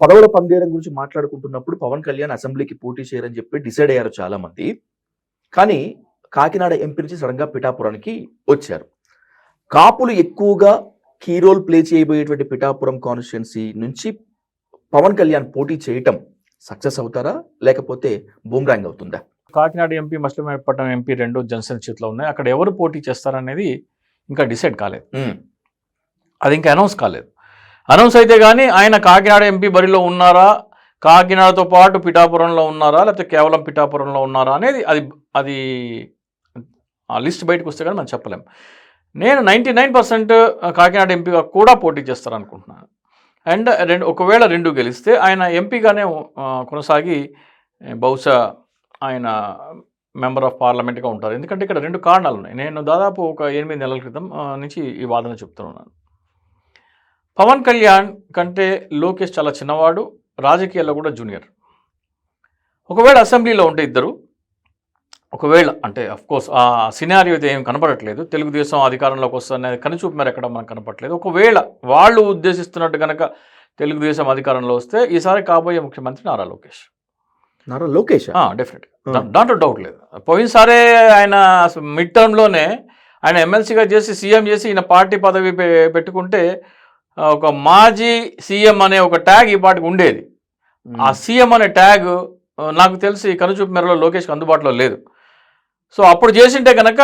పదవుల పందేరం గురించి మాట్లాడుకుంటున్నప్పుడు పవన్ కళ్యాణ్ అసెంబ్లీకి పోటీ చేయరని చెప్పి డిసైడ్ అయ్యారు చాలా మంది కానీ కాకినాడ ఎంపీ నుంచి సడన్గా పిఠాపురానికి వచ్చారు. కాపులు ఎక్కువగా కీ రోల్ ప్లే చేయబోయేటువంటి పిఠాపురం కాన్స్టిట్యున్సీ నుంచి పవన్ కళ్యాణ్ పోటీ చేయటం సక్సెస్ అవుతారా? లేకపోతే బూమ్రాంగ్ అవుతుందా? కాకినాడ ఎంపీ మచిలీపట్నం ఎంపీ రెండు జనసేన చేతిలో ఉన్నాయి. అక్కడ ఎవరు పోటీ చేస్తారనేది ఇంకా డిసైడ్ కాలేదు. అది ఇంకా అనౌన్స్ కాలేదు. అనౌన్స్ అయితే కానీ ఆయన కాకినాడ ఎంపీ బరిలో ఉన్నారా? కాకినాడతో పాటు పిఠాపురంలో ఉన్నారా? లేకపోతే కేవలం పిఠాపురంలో ఉన్నారా? అనేది అది అది ఆ లిస్ట్ బయటకు వస్తే కానీ మనం చెప్పలేం. నేను నైంటీ నైన్ పర్సెంట్ కాకినాడ ఎంపీగా కూడా పోటీ చేస్తారనుకుంటున్నాను. అండ్ రెండు ఒకవేళ రెండు గెలిస్తే ఆయన ఎంపీగానే కొనసాగి బహుశా ఆయన మెంబర్ ఆఫ్ పార్లమెంట్గా ఉంటారు. ఎందుకంటే ఇక్కడ రెండు కారణాలు ఉన్నాయి. నేను దాదాపు ఒక ఎనిమిది నెలల క్రితం నుంచి ఈ వాదన చెప్తున్నాను పవన్ కళ్యాణ్ కంటే లోకేష్ చాలా చిన్నవాడు రాజకీయాల్లో కూడా జూనియర్. ఒకవేళ అసెంబ్లీలో ఉంటే ఇద్దరు. ఒకవేళ అంటే కోర్స్ ఆ సినారియో అయితే ఏం కనపడట్లేదు. తెలుగుదేశం అధికారంలోకి వస్తుంది కనుచూపు మేర ఎక్కడ మనకు కనపడట్లేదు. ఒకవేళ వాళ్ళు ఉద్దేశిస్తున్నట్టు కనుక తెలుగుదేశం అధికారంలో వస్తే ఈసారి కాబోయే ముఖ్యమంత్రి నారా లోకేష్. నారా లోకేష్? డెఫినెట్ దాంట్లో డౌట్ లేదు. పోయినసారే ఆయన మిడ్ టర్మ్లోనే ఆయన ఎమ్మెల్సీగా చేసి సీఎం చేసి ఈయన పార్టీ పదవి పెట్టుకుంటే ఒక మాజీ సీఎం అనే ఒక ట్యాగ్ ఈ పాటికి ఉండేది. ఆ సీఎం అనే ట్యాగ్ నాకు తెలిసి కనుచూపు మేరలో లోకేష్కి అందుబాటులో లేదు. సో అప్పుడు చేసింటే కనుక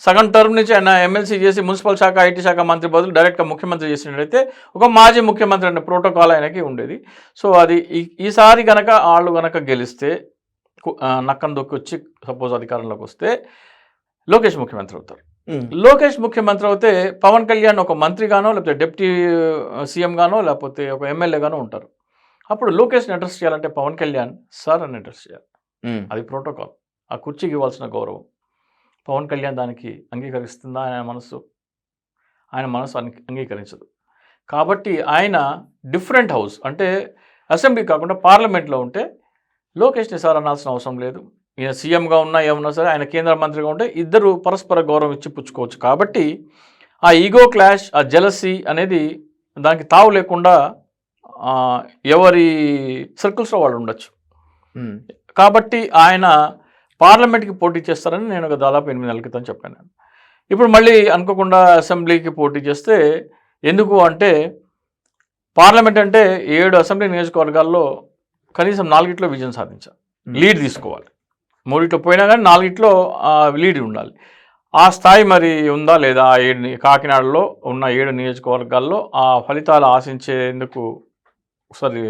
సగం టర్మ్ నుంచి ఆయన ఎమ్మెల్సీ చేసి మున్సిపల్ శాఖ ఐటీ శాఖ మంత్రి బదులు డైరెక్ట్గా ముఖ్యమంత్రి చేసినట్టయితే ఒక మాజీ ముఖ్యమంత్రి అనే ప్రోటోకాల్ ఆయనకి ఉండేది. సో అది ఈ- ఈసారి గనక వాళ్ళు గనక గెలిస్తే నక్కను దొక్కి వచ్చి సపోజ్ అధికారంలోకి వస్తే లోకేష్ ముఖ్యమంత్రి అవుతారు. లోకేష్ ముఖ్యమంత్రి అయితే పవన్ కళ్యాణ్ ఒక మంత్రిగానో లేకపోతే డిప్యూటీ సీఎం గానో లేకపోతే ఒక ఎమ్మెల్యేగానో ఉంటారు. అప్పుడు లోకేష్ని అడ్రస్ చేయాలంటే పవన్ కళ్యాణ్ సార్ అని అడ్రస్ చేయాలి. అది ప్రోటోకాల్. ఆ కుర్చీకి ఇవ్వాల్సిన గౌరవం. పవన్ కళ్యాణ్ దానికి అంగీకరిస్తుందా ఆయన మనసు ఆయన మనసు అంగీ- అంగీకరించదు. కాబట్టి ఆయన డిఫరెంట్ హౌస్. అంటే అసెంబ్లీ కాకుండా పార్లమెంట్లో ఉంటే లోకేష్ని సార్ అనాల్సిన అవసరం లేదు. ఈయన సీఎంగా ఉన్నా ఏమన్నా సరే ఆయన కేంద్ర మంత్రిగా ఉంటే ఇద్దరు పరస్పర గౌరవం ఇచ్చి పుచ్చుకోవచ్చు. కాబట్టి ఆ ఈగో క్లాష్ ఆ జలసీ అనేది దానికి తావు లేకుండా ఎవరి సర్కిల్స్లో వాళ్ళు ఉండొచ్చు. కాబట్టి ఆయన పార్లమెంట్కి పోటీ చేస్తారని నేను ఒక దాదాపు ఎనిమిది నెలల క్రితం చెప్పాను ఇప్పుడు మళ్ళీ అనుకోకుండా అసెంబ్లీకి పోటీ చేస్తే ఎందుకు అంటే పార్లమెంట్ అంటే ఏడు అసెంబ్లీ నియోజకవర్గాల్లో కనీసం నాలుగిట్లో విజయం సాధించాలి లీడ్ తీసుకోవాలి. మూడిట్లో పోయినా కానీ నాలుగిట్లో లీడ్ ఉండాలి. ఆ స్థాయి మరి ఉందా లేదా ఆ ఏడు కాకినాడలో ఉన్న ఏడు నియోజకవర్గాల్లో ఆ ఫలితాలు ఆశించేందుకు ఒకసారి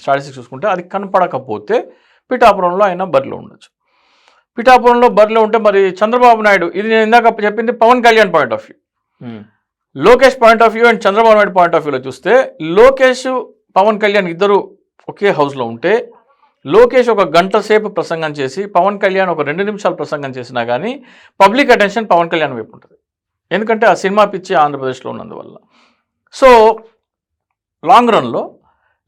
స్టాటిస్టిక్స్ చూసుకుంటే అది కనపడకపోతే పిఠాపురంలో ఆయన బరిలో ఉండొచ్చు. పిఠాపురంలో బరిలో ఉంటే మరి చంద్రబాబు నాయుడు ఇది నేను ఇందాక చెప్పింది Pavan Kalyan point of view. Lokesh point of view and Chandrababu Naidu point of వ్యూలో చూస్తే లోకేష్ పవన్ కళ్యాణ్ ఇద్దరు ఒకే హౌస్లో ఉంటే లోకేష్ ఒక గంట సేపు ప్రసంగం చేసి పవన్ కళ్యాణ్ ఒక రెండు నిమిషాలు ప్రసంగం చేసినా కానీ పబ్లిక్ అటెన్షన్ పవన్ కళ్యాణ్ వైపు ఉంటుంది. ఎందుకంటే ఆ సినిమా పిచ్చి ఆంధ్రప్రదేశ్లో ఉన్నందువల్ల. సో లాంగ్ రన్లో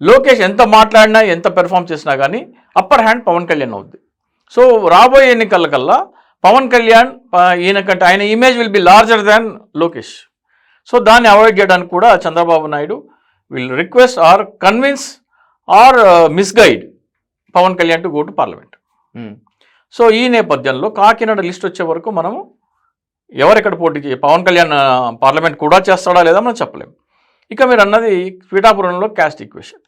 లోకేష్ ఎంత మాట్లాడినా ఎంత పెర్ఫామ్ చేసినా కానీ అప్పర్ హ్యాండ్ పవన్ కళ్యాణ్ అవుద్ది. సో రాబోయే ఎన్నికల కల్లా పవన్ కళ్యాణ్ ఈయనకంటే ఈయన ఆయన image will be larger than Lokesh. So దాన్ని అవాయిడ్ చేయడానికి కూడా Chandrababu Naidu will request or convince or misguide Pavan Kalyan to go to parliament so ఈ నేపథ్యంలో కాకినాడ లిస్ట్ వచ్చే వరకు మనము ఎవరెక్కడ పోటీ పవన్ కళ్యాణ్ పార్లమెంట్ కూడా చేస్తాడా లేదా మనం చెప్పలేము. ఇక మీరు అన్నది పిఠాపురంలో క్యాస్ట్ ఈక్వేషన్.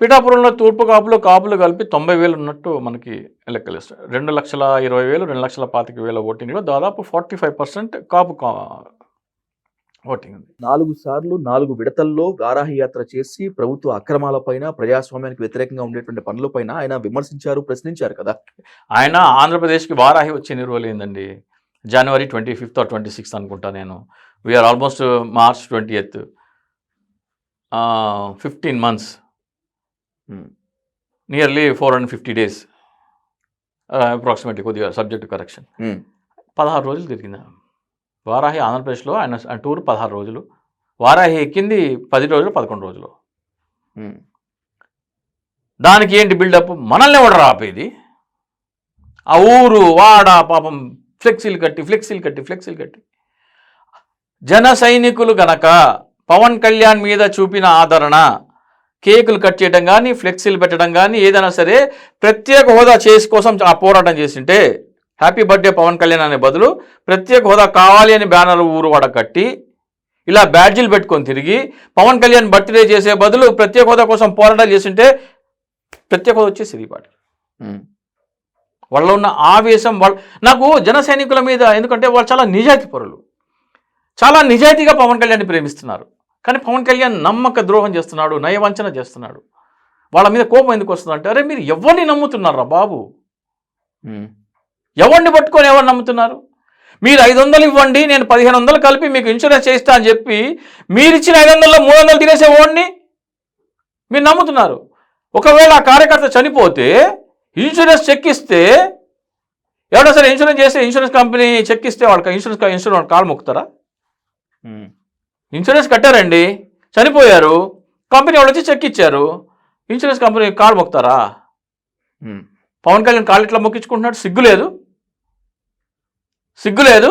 పిఠాపురంలో తూర్పు కాపులు కాపులు కలిపి తొంభై వేలు ఉన్నట్టు మనకి లెక్కలు ఇస్తాయి రెండు లక్షల ఇరవై వేలు రెండు లక్షల పాతిక వేల ఓటింగ్లో దాదాపు ఫార్టీ ఫైవ్ పర్సెంట్ కాపు కా- ఓటింగ్ ఉంది. నాలుగు సార్లు నాలుగు విడతల్లో వారాహి యాత్ర చేసి ప్రభుత్వ అక్రమాలపైన ప్రజాస్వామ్యానికి వ్యతిరేకంగా ఉండేటువంటి పనులపైన ఆయన విమర్శించారు ప్రశ్నించారు కదా. ఆయన ఆంధ్రప్రదేశ్కి వారాహి వచ్చి ఎన్ని రోజులు అయిందండి? January twenty fifth or twenty sixth అనుకుంటా నేను we're almost March twenty eighth fifteen months Hmm. Nearly four hundred fifty days approximately కొద్దిగా సబ్జెక్ట్ కరెక్షన్ పదహారు రోజులు తిరిగింది? వారాహి ఆంధ్రప్రదేశ్లో ఆయన టూర్ పదహారు రోజులు. వారాహి ఎక్కింది పది రోజులు పదకొండు రోజులు. దానికి ఏంటి బిల్డప్? మనల్ని ఎవడరా ఆపేది ఆ ఊరు వాడ పాపం ఫ్లెక్సీలు కట్టి ఫ్లెక్సీలు కట్టి ఫ్లెక్సీలు కట్టి. జన సైనికులు గనక పవన్ కళ్యాణ్ మీద చూపిన ఆదరణ కేకులు కట్ చేయడం కానీ ఫ్లెక్సీలు పెట్టడం కానీ ఏదైనా సరే ప్రత్యేక హోదా చేసి కోసం ఆ పోరాటం చేసింటే హ్యాపీ బర్త్డే పవన్ కళ్యాణ్ అనే బదులు ప్రత్యేక హోదా కావాలి అని బ్యానర్ ఊరు వాడ కట్టి ఇలా బ్యాడ్జీలు పెట్టుకొని తిరిగి పవన్ కళ్యాణ్ బర్త్డే చేసే బదులు ప్రత్యేక హోదా కోసం పోరాటాలు చేసింటే ప్రత్యేక హోదా వచ్చేసింది ఈ ఉమ్, వాళ్ళ ఉన్న ఆవేశం వాళ్ళ నాకు జన సైనికుల మీద ఎందుకంటే వాళ్ళు చాలా నిజాయితీ పరులు. చాలా నిజాయితీగా పవన్ కళ్యాణ్ని ప్రేమిస్తున్నారు. కానీ పవన్ కళ్యాణ్ నమ్మక ద్రోహం చేస్తున్నాడు నయవంచన చేస్తున్నాడు. వాళ్ళ మీద కోపం ఎందుకు వస్తుంది అంటే అరే మీరు ఎవరిని నమ్ముతున్నారా బాబు? ఎవరిని పట్టుకొని ఎవరు నమ్ముతున్నారు? మీరు ఐదు వందలు ఇవ్వండి నేను పదిహేను వందలు కలిపి మీకు ఇన్సూరెన్స్ చేయిస్తా అని చెప్పి మీరు ఇచ్చిన ఐదు వందల్లో మూడు వందలు తినేసే ఓడిని మీరు నమ్ముతున్నారు. ఒకవేళ ఆ కార్యకర్త చనిపోతే ఇన్సూరెన్స్ చెక్ ఇస్తే ఎవడో సరే ఇన్సూరెన్స్ చేస్తే ఇన్సూరెన్స్ కంపెనీ చెక్ ఇస్తే వాళ్ళకి ఇన్సూరెన్స్ ఇన్సూరెన్స్ కాలు మొక్కుతారా? ఇన్సూరెన్స్ కట్టారండి చనిపోయారు కంపెనీ వాళ్ళు వచ్చి చెక్ ఇచ్చారు ఇన్సూరెన్స్ కంపెనీ కాలు మొక్కుతారా? పవన్ కళ్యాణ్ కాళ్ళు ఇట్లా మొక్కించుకుంటున్నాడు? సిగ్గు లేదు సిగ్గు లేదు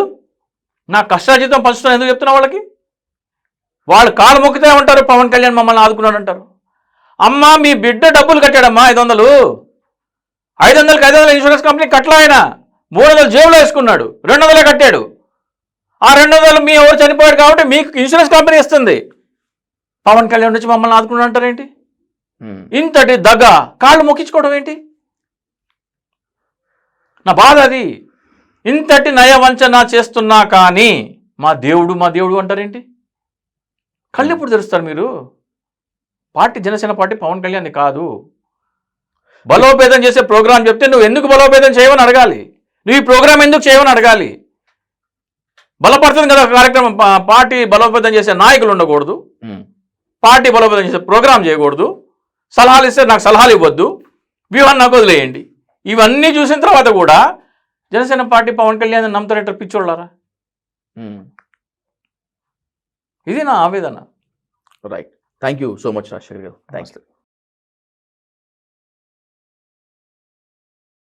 నా కష్టాజీతం పంచుతాను ఎందుకు చెప్తున్నా వాళ్ళకి? వాళ్ళు కాలు మొక్కితే ఉంటారు పవన్ కళ్యాణ్ మమ్మల్ని ఆదుకున్నాడు అంటారు. అమ్మ మీ బిడ్డ డబ్బులు కట్టాడమ్మా ఐదు వందలు. ఐదు వందలకి ఐదు వందలు ఇన్సూరెన్స్ కంపెనీ కట్టలా ఆయన. మూడు వందలు జేబులో వేసుకున్నాడు రెండు వందలే కట్టాడు. ఆ రెండు వందలు మీ ఎవరు చనిపోయాడు కాబట్టి మీకు ఇన్సూరెన్స్ కంపెనీ ఇస్తుంది. పవన్ కళ్యాణ్ నుంచి మమ్మల్ని ఆదుకున్నాడు అంటారేంటి? ఇంతటి దగ్గ కాళ్ళు మొక్కించుకోవడం ఏంటి? నా బాధ అది. ఇంతటి నయవంచన చేస్తున్నా కానీ మా దేవుడు మా దేవుడు అంటారేంటి? కళ్ళు ఎప్పుడు తెరుస్తారు మీరు? పార్టీ జనసేన పార్టీ పవన్ కళ్యాణ్ కాదు. బలోపేతం చేసే ప్రోగ్రాం చెప్తే నువ్వు ఎందుకు బలోపేతం చేయవని అడగాలి. నువ్వు ఈ ప్రోగ్రాం ఎందుకు చేయవని అడగాలి. బలపడుతుంది కదా కార్యక్రమం. పార్టీ బలోపేతం చేసే నాయకులు ఉండకూడదు. పార్టీ బలోపేతం చేసే ప్రోగ్రామ్ చేయకూడదు. సలహాలు ఇస్తే నాకు సలహాలు ఇవ్వద్దు. వ్యూహాన్ని నాకు వదిలేయండి. ఇవన్నీ చూసిన తర్వాత కూడా జనసేన పార్టీ పవన్ కళ్యాణ్ నమ్ముతారంటారు పిచ్చోళ్ళారా. ఇది నా ఆవేదన. Right thank you so much Rajasekhar garu. Thanks.